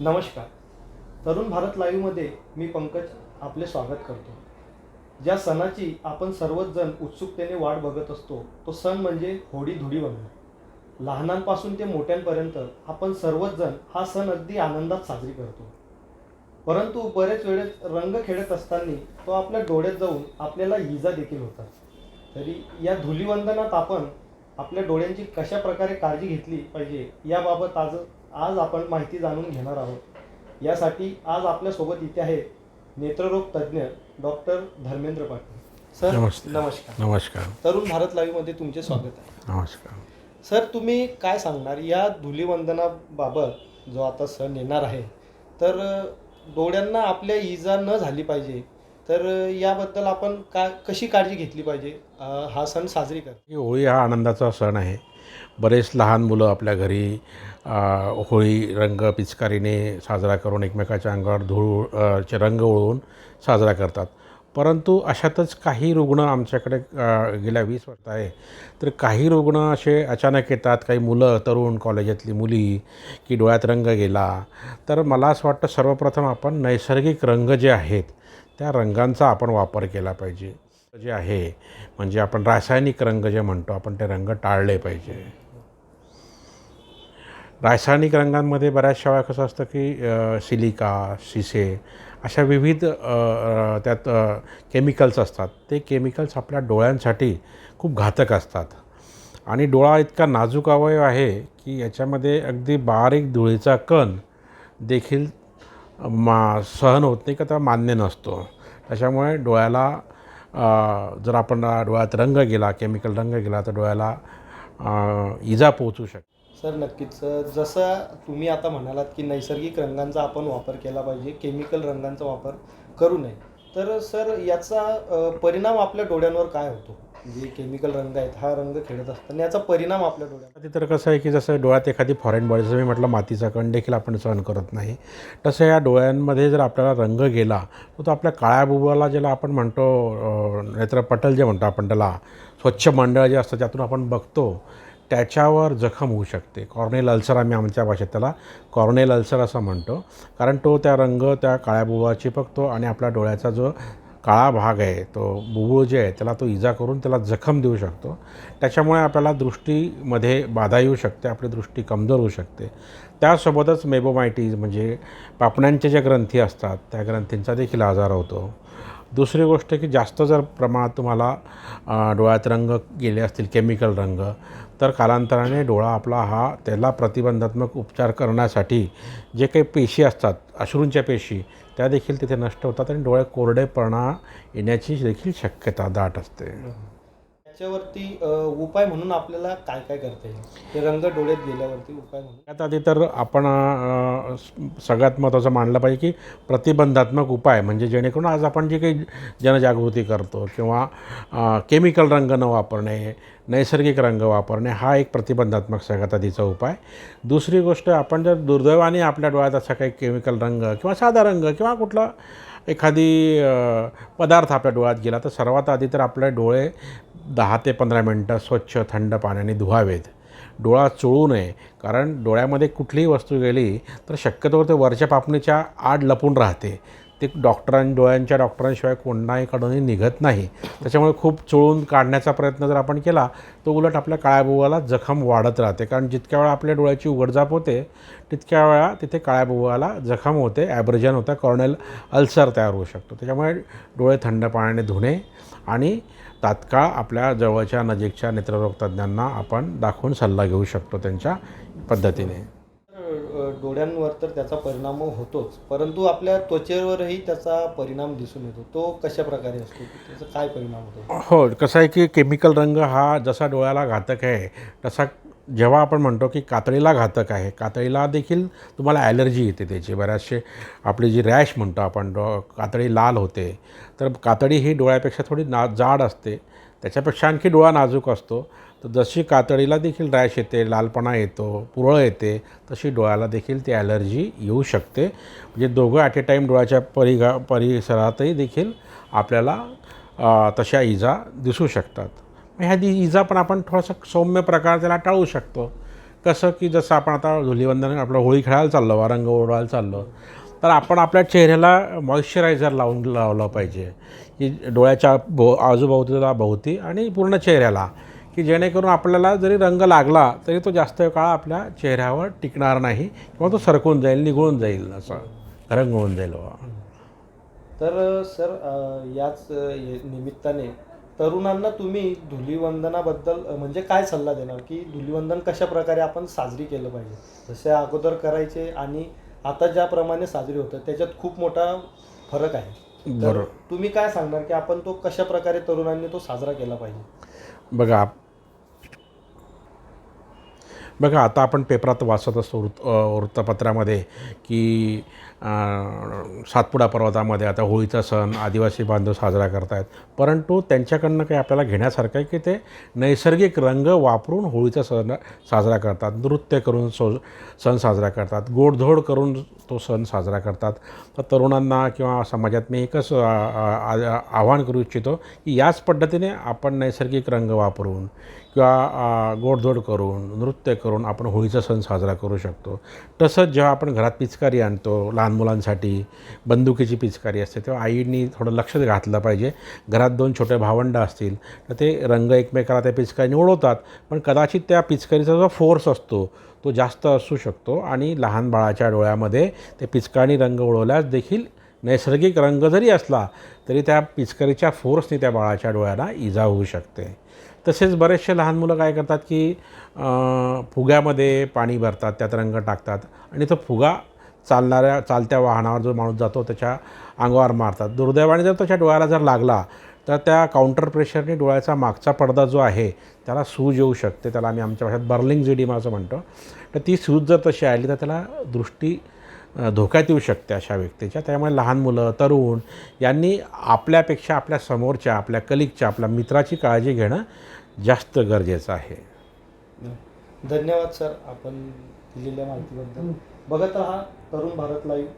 नमस्कार. तरुण भारत लाईव्हमध्ये मी पंकज आपले स्वागत करतो. ज्या सणाची आपण सर्वच जण उत्सुकतेने वाट बघत असतो तो सण म्हणजे होळी धुळीवंदन. लहानांपासून ते मोठ्यांपर्यंत आपण सर्वच जण हा सण अगदी आनंदात साजरी करतो. परंतु बरेच वेळेस रंग खेळत असताना तो आपल्या डोळ्यात जाऊन आपल्याला इजा देखील होतात. तरी या धुलीवंदनात आपण आपल्या डोळ्यांची कशा प्रकारे काळजी घेतली पाहिजे याबाबत आज आज आपण माहिती जाणून घेणार आहोत. यासाठी आज आपल्यासोबत इथे आहे नेत्ररोग तज्ज्ञ डॉक्टर धर्मेंद्र पाटील. सर. नमस्कार. नमस्कार. तरुण भारत लाईव्हमध्ये तुमचे स्वागत आहे. नमस्कार. सर तुम्ही काय सांगणार? या धुलीवंदनाबाबत जो आता सण येणार आहे तर डोळ्यांना आपल्या इजा न झाली पाहिजे तर याबद्दल आपण का कशी काळजी घेतली पाहिजे? हा सण साजरी कर. ही होळी हा आनंदाचा सण आहे. बरेच लहान मुलं आपल्या घरी होळी रंग पिचकारीने साजरा करून एकमेकाच्या अंगावर धूळ चे रंग ओळवून साजरा करतात. परंतु अशातच काही रुग्ण आमच्याकडे गेल्या वीस वर्ष आहे. तर काही रुग्ण असे अचानक येतात काही मुलं तरुण कॉलेजातली मुली की डोळ्यात रंग गेला. तर मला असं वाटतं सर्वप्रथम आपण नैसर्गिक रंग जे आहेत त्या रंगांचा आपण वापर केला पाहिजे. जे आहे म्हणजे आपण रासायनिक रंग जे म्हणतो आपण ते रंग टाळले पाहिजे. रासायनिक रंगांमध्ये बऱ्याचशा वेळा कसं असतं की सिलिका शिसे अशा विविध त्यात केमिकल्स असतात. ते केमिकल्स आपल्या डोळ्यांसाठी खूप घातक असतात. आणि डोळा इतका नाजूक अवयव आहे की याच्यामध्ये अगदी बारीक धुळीचा कण देखील मा सहन होत नाही का त्या मान्य नसतो. त्याच्यामुळे डोळ्याला जर आपण डोळ्यात रंग गेला केमिकल रंग गेला तर डोळ्याला इजा पोचू शकते सर नक्कीच. जसं तुम्ही आता म्हणालात की नैसर्गिक रंगांचा आपण वापर केला पाहिजे केमिकल रंगांचा वापर करू नये. तर सर याचा परिणाम आपल्या डोळ्यांवर काय होतो? जे केमिकल रंग आहेत हा रंग खेळत असताना याचा परिणाम आपल्या डोळ्यांवर. तर कसं आहे की जसं डोळ्यात एखादी फॉरेन बॉडी जसं मी म्हटलं मातीचा कण देखील आपण सहन करत नाही. तसं या डोळ्यांमध्ये जर आपल्याला रंग गेला तर तो आपल्या काळ्या बुबाला ज्याला आपण म्हणतो नेत्रपटल जे म्हणतो आपण त्याला स्वच्छ मंडळ जे असतं त्यातून आपण बघतो त्याच्यावर जखम होऊ शकते. कॉर्नेल अल्सर आम्ही आमच्या भाषेत त्याला कॉर्नेल अल्सर असं म्हणतो. कारण तो त्या रंग त्या काळ्या बुबुळा चिपकतो आणि आपल्या डोळ्याचा जो काळा भाग आहे तो बुबुळ जे आहे त्याला तो इजा करून त्याला जखम देऊ शकतो. त्याच्यामुळे आपल्याला दृष्टीमध्ये बाधा येऊ शकते आपली दृष्टी कमजोर होऊ शकते. त्यासोबतच मेबोमायटीज म्हणजे पापण्यांच्या ज्या ग्रंथी असतात त्या ग्रंथींचा देखील आजार होतो. दुसरी गोष्ट की जास्त जर प्रमाणात तुम्हाला डोळ्यात रंग गेले असतील केमिकल रंग तर कालांतराने डोळा आपला हा त्याला प्रतिबंधात्मक उपचार करण्यासाठी जे काही पेशी असतात अश्रूंच्या पेशी त्या देखील तिथे नष्ट होतात आणि डोळे कोरडेपणा येण्याची देखील शक्यता दाट असते. याच्यावरती उपाय म्हणून आपल्याला काय काय करता येईल? ते रंग डोळ्यात गेल्यावरती उपाय म्हणून. त्यात आधी तर आपण अ, स- सगळ्यात महत्त्वाचं मानलं पाहिजे की प्रतिबंधात्मक उपाय म्हणजे जेणेकरून आज आपण जे काही जनजागृती करतो किंवा अ, केमिकल रंग न वापरणे नैसर्गिक रंग वापरणे हा एक प्रतिबंधात्मक सगळ्यात आधीचा उपाय. दुसरी गोष्ट आपण जर दुर्दैवाने आपल्या डोळ्यात असा काही केमिकल रंग किंवा साधा रंग किंवा कुठला एखादी अ, पदार्थ आपल्या डोळ्यात गेला तर सर्वात आधी तर आपले डोळे दहा ते पंधरा मिनटं स्वच्छ थंड पाण्याने धुवावेत. डोळा चोळू नये कारण डोळ्यामध्ये कुठलीही वस्तू गेली तर शक्यतोवर ते वरच्या पापणीच्या आड लपून राहते. ते डॉक्टरां डोळ्यांच्या डॉक्टरांशिवाय कोणाहीकडूनही निघत नाही. त्याच्यामुळे खूप चोळून काढण्याचा प्रयत्न जर आपण केला तर उलट आपल्या काळ्याबुवाला जखम वाढत राहते. कारण जितक्या वेळा आपल्या डोळ्याची उघडझाप होते तितक्या वेळा तिथे काळ्याबुवाला जखम होते ॲब्रेजन होतं कॉर्नेल अल्सर तयार होऊ शकतो. त्याच्यामुळे डोळे थंड पाण्याने धुणे आणि तात्काळ आपल्या जवळच्या नजीकच्या नेत्ररोगतज्ञांना आपण दाखवून सल्ला घेऊ शकतो त्यांच्या पद्धतीने. डोळ्यांवर तर त्याचा परिणाम होतोच. परंतु आपल्या त्वचेवरही त्याचा परिणाम दिसून येतो. तो कशा प्रकारे असतो? त्याचा काय परिणाम होतो? हो कसं आहे की केमिकल रंग हा जसा डोळ्याला घातक आहे तसा जेव्हा आपण म्हणतो की कातळीला घातक आहे कातळीला देखील तुम्हाला ॲलर्जी येते त्याची. बऱ्याचशे आपली जी रॅश म्हणतो आपण डो कातळी लाल होते तर कातळी ही डोळ्यापेक्षा थोडी ना जाड असते. त्याच्यापेक्षा आणखी डोळा नाजूक असतो. तर जशी कातडीला देखील रॅश येते लालपणा येतो पुरळ येते तशी डोळ्याला देखील ती ॲलर्जी येऊ शकते. म्हणजे दोघं ॲट ए टाईम डोळ्याच्या परिघा परिसरातही देखील आपल्याला तशा इजा दिसू शकतात. मग ह्या दि इजा पण आपण थोडासा सौम्य प्रकार त्याला टाळू शकतो. कसं की जसं आपण आता धुलीवंदन आपलं होळी खेळायला चाललो वा रंग ओढवायला चाललो तर आपण आपल्या चेहऱ्याला मॉइश्चरायझर लावून लावलं पाहिजे. की डोळ्याच्या भो आजूबाजूला भोवती आणि पूर्ण चेहऱ्याला. की जेणेकरून आपल्याला जरी रंग लागला तरी तो जास्त काळ आपल्या चेहऱ्यावर टिकणार नाही किंवा तो सरकून जाईल निघळून जाईल असं. रंग होऊन जाईल बुवा. तर सर याच निमित्ताने तरुणांना तुम्ही धुलीवंदनाबद्दल म्हणजे काय सल्ला देणार? की धुलीवंदन कशा प्रकारे आपण साजरी केलं पाहिजे? जसे अगोदर करायचे आणि आता ज्याप्रमाणे साजरी होतं त्याच्यात खूप मोठा फरक आहे. बरोबर तुम्ही काय सांगणार की आपण तो कशा प्रकारे तरुणांनी तो साजरा केला पाहिजे? बघा बघा आता आपण पेपरात वाचत असतो वृत्त वृत्तपत्रामध्ये की सातपुडा पर्वतामध्ये आता होळीचा सण आदिवासी बांधव साजरा करतायत. परंतु त्यांच्याकडनं काही आपल्याला घेण्यासारखं आहे की ते नैसर्गिक रंग वापरून होळीचा सण साजरा करतात. नृत्य करून सो सण साजरा करतात. गोडधोड करून तो सण साजरा करतात. तर तरुणांना किंवा समाजात मी एकच आ- आवाहन करू इच्छितो की याच पद्धतीने आपण नैसर्गिक रंग वापरून किंवा गोडधोड करून नृत्य करून करून आपण होळीचा सण साजरा करू शकतो. तसंच जेव्हा आपण घरात पिचकारी आणतो लहान मुलांसाठी बंदुकीची पिचकारी असते तेव्हा आईनी थोडं लक्ष घातलं पाहिजे. घरात दोन छोटे भावंडं असतील तर ते रंग एकमेकाला त्या पिचकारीने उडवतात पण कदाचित त्या पिचकारीचा जो फोर्स असतो तो जास्त असू शकतो. आणि लहान बाळाच्या डोळ्यामध्ये ते पिचकाणी रंग उडवल्यास देखील नैसर्गिक रंग जरी असला तरी त्या पिचकरीच्या फोर्सने त्या बाळाच्या डोळ्याला इजा होऊ शकते. तसेच बरेचसे लहान मुलं काय करतात की फुग्यामध्ये पाणी भरतात त्यात रंग टाकतात आणि तो फुगा चालणाऱ्या चालत्या वाहनावर जो माणूस जातो त्याच्या अंगावर मारतात. दुर्दैवाने जर त्याच्या डोळ्याला जर लागला तर त्या काउंटर प्रेशरने डोळ्याचा मागचा पडदा जो आहे त्याला सूज येऊ शकते. त्याला आम्ही आमच्या भाषेत बर्लिंग जिडिमा असं म्हणतो. तर ती सूज जर तशी आली तर त्याला दृष्टी धोक्यात येऊ शकते अशा व्यक्तीच्या. त्यामुळे लहान मुलं तरुण यांनी आपल्यापेक्षा आपल्या समोरच्या आपल्या कलिगच्या आपल्या मित्राची काळजी घेणं जास्त गरजेचं आहे. धन्यवाद सर आपण दिलेल्या माहितीबद्दल. बघत राहा तरुण भारत लाईव्ह